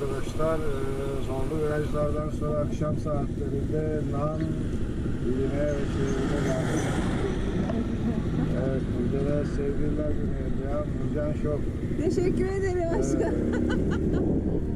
arkadaşlar. Ee, Zorlu virajlardan sonra akşam saatlerinde Nan iline ve şehrine geldik. Evet, da sevgililer günü ya. Nurcan Şok. Teşekkür ederim aşkım. Kule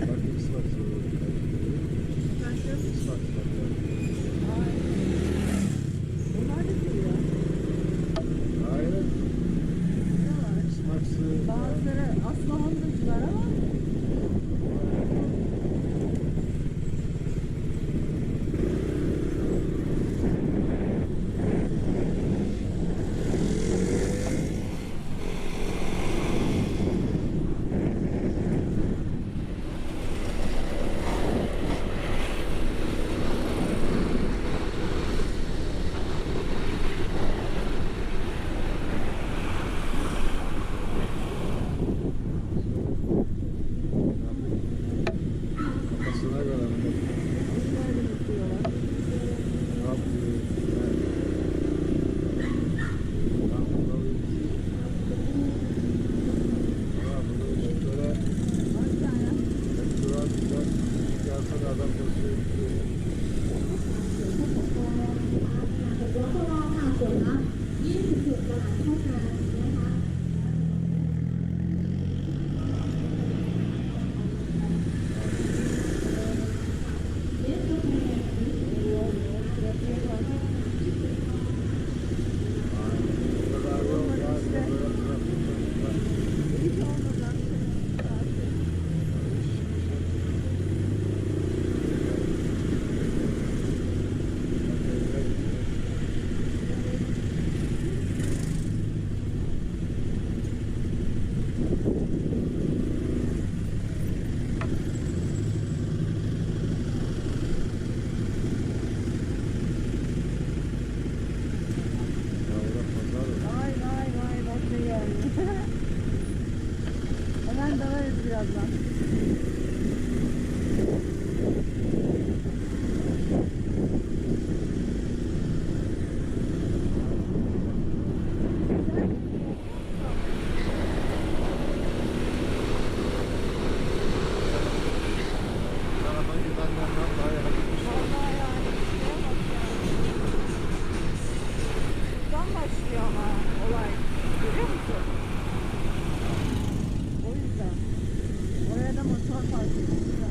Bakayım sıvak başlıyor ama olay. Görüyor musun? O yüzden. Oraya da motor park.